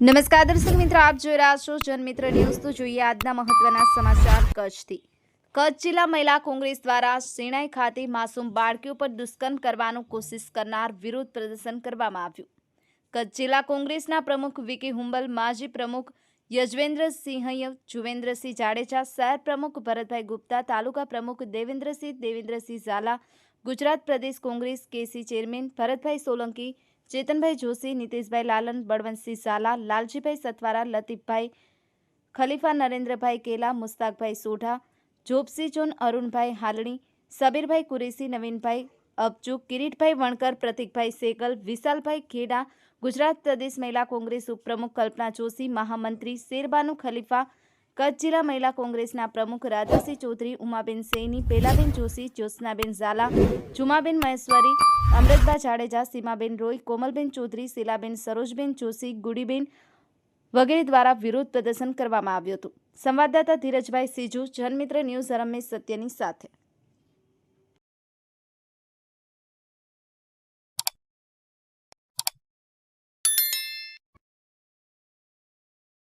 નમસ્કાર, દર્શક મિત્રો, આપ જોઈ રહ્યા છો જનમિત્ર ન્યૂઝ. તો જોઈએ આજના મહત્વના સમાચાર કચ્છથી. કચ્છ જિલ્લા મહિલા કોંગ્રેસ દ્વારા શેણાઈ ખાતે માસૂમ બાળકીઓ પર દુષ્કર્મ કરવાનું કોશિશ કરનાર વિરોધ પ્રદર્શન કરવામાં આવ્યું. કચ્છ જિલ્લા કોંગ્રેસના પ્રમુખ વિકી હુંબલ, માજી પ્રમુખ યજવેન્દ્રસિંહ જુવેન્દ્રસિંહ જાડેજા, શહેર પ્રમુખ ભરતભાઈ ગુપ્તા, તાલુકા પ્રમુખ Devendrasinh Devendrasinh Zala, Gujarat Pradesh Congress KC chairman Bharatbhai Solanki Chetanbhai Joshi, Nitishbhai Lalan, Balwantsinh Zala Laljibhai Satwara Latifbhai Khalifa, Narendrabhai Kela, Mustakbhai Sodha, Jobsi John, Arunbhai Halani, Sabirbhai Qureshi, Navinbhai Abchu Kiritbhai Vankar, Pratikbhai Segal, Vishalbhai Kheda, Gujarat પ્રદેશ મહિલા કોંગ્રેસ ઉપપ્રમુખ કલ્પના જોશી, મહામંત્રી શેરબાનુ ખલીફા કચ્છ જિલ્લા મહિલા કોંગ્રેસના પ્રમુખ રાધાસિંહ ચૌધરી, ઉમાબેન સૈની, પેલાબેન જોશી, જ્યોત્સનાબેન ઝાલા, જુમાબેન મહેશ્વરી અમૃતબા જાડેજા, સીમાબેન રોય, કોમલબેન ચૌધરી, શીલાબેન સરોજબેન જોશી, ગુડીબેન વગેરે દ્વારા વિરોધ પ્રદર્શન કરવામાં આવ્યું હતું. સંવાદદાતા ધીરજભાઈ સિજુ, જનમિત્ર ન્યૂઝ રમેશ સત્યની સાથે.